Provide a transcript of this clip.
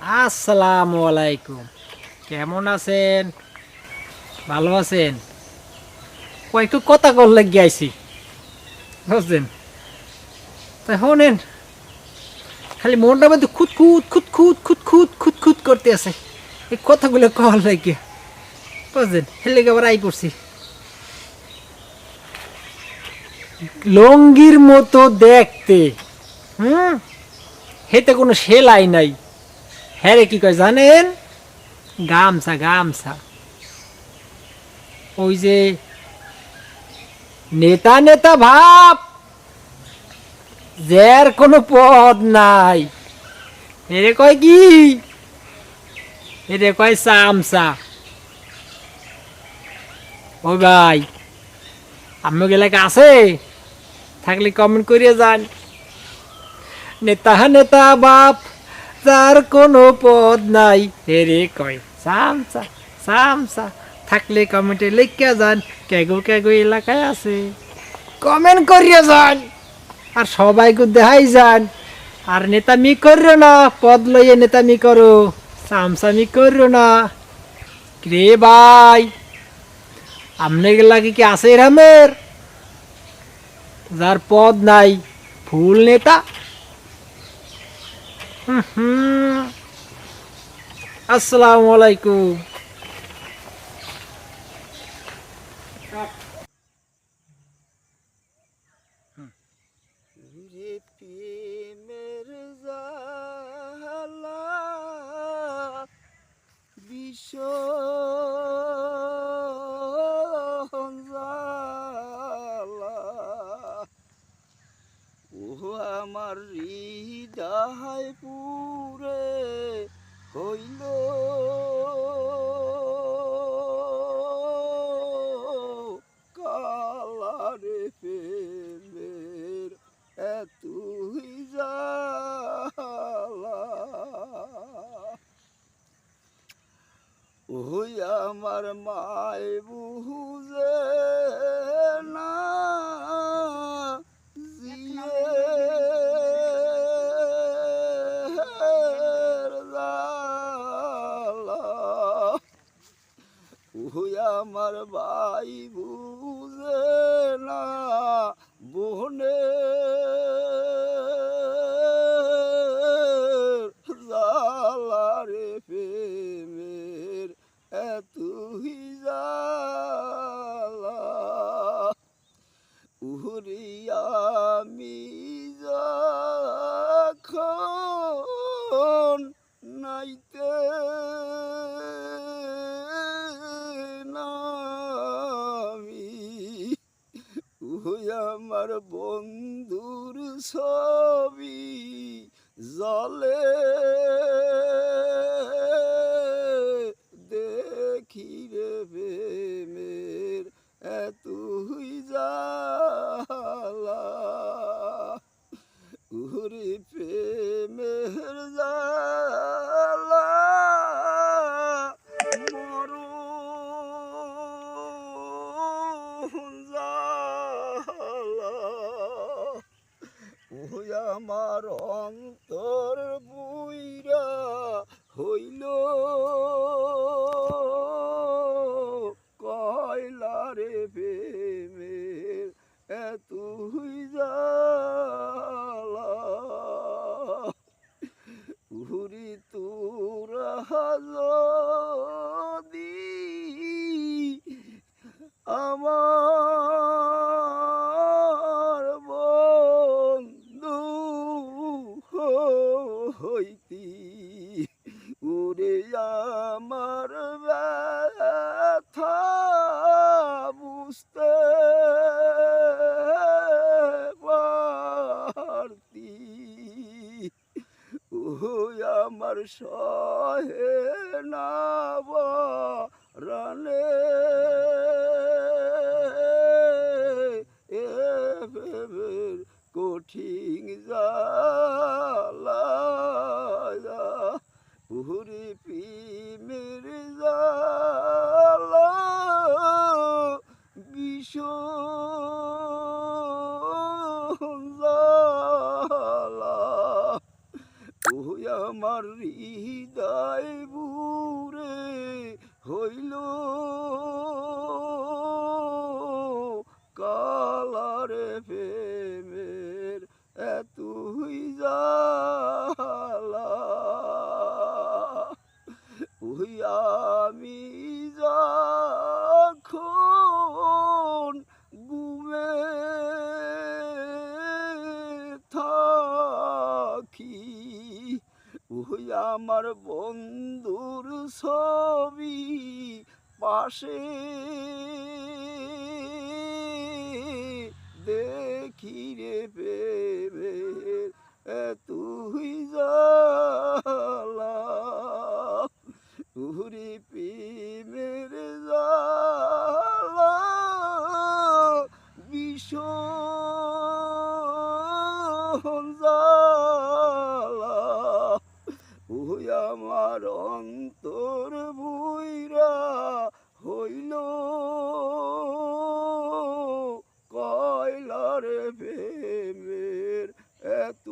আসসালামু আলাইকুম কেমন আছেন? ভালো আছেন? কয়েকটু কথা করলে গিয়েছি বুঝলেন তাই শোনেন, খালি মনটা মধ্যে খুদ খুদ খুদ খুদ খুদ খুদ খুদ খুদ করতে আছে। এই কথাগুলো কল লাগিয়া বুঝলেন হেলে আবার আই করছি লঙ্গির মতো দেখতে। হুম? হেতে কোনো সেলাই নাই। হ্যাঁ কি কয় জানেন? গামছা গামছা। ওই যে নেতা নেতা ভাব যার কোনো পদ নাই। এরে কয় কি? এরে কয় চামচা। ওই ভাই আমি এলাকা আছে? থাকলে কমেন্ট করিয়ে যান। নেতা নেতা বাপ যার কোনো পদ নাই। হেরে কয় সামসা সামসা থাকলে কমেন্টে লিখিয়া যান কেগো কেগো এলাকায় আছে। কমেন্ট করিয়া যান। আর সবাইকে দেখাই যান। আর নেতামি করিও না পদ লইয়ে নেতামি করো সামসামি করিও না। রে ভাই আমনে লাগে কি আছে রামের যার পদ নাই ফুল নেতা। আসসালামু আলাইকুম রে প্রেমের জালা ভীষণ জালা ও আমার হৃদয় পুরে হইল কালারে প্রেমের এতুই জালা ওই আমার মায় বুঝে ওই আমার ভাই বুঝে না বনে। জালারে প্রেমের এতুই জালা উহরিয়া যখন আমার বন্ধুর ছবি জলে। দেখি রে প্রেমের এতুই জালা উরি প্রেমের জালা মরণ জালা ওই আমার অন্তর বুইরা হইল। কয়লারে প্রেমের এতুই জালা উহুরি তোরা সহে না। আমার হৃদয় বুড়ে হইল আমার বন্ধুর ছবি পাশে। দেখি রে প্রেমের তুই জালা উরি প্রেমের জালা ওই আমার অন্তর বইরা হইল। কয়লার প্রেমের এত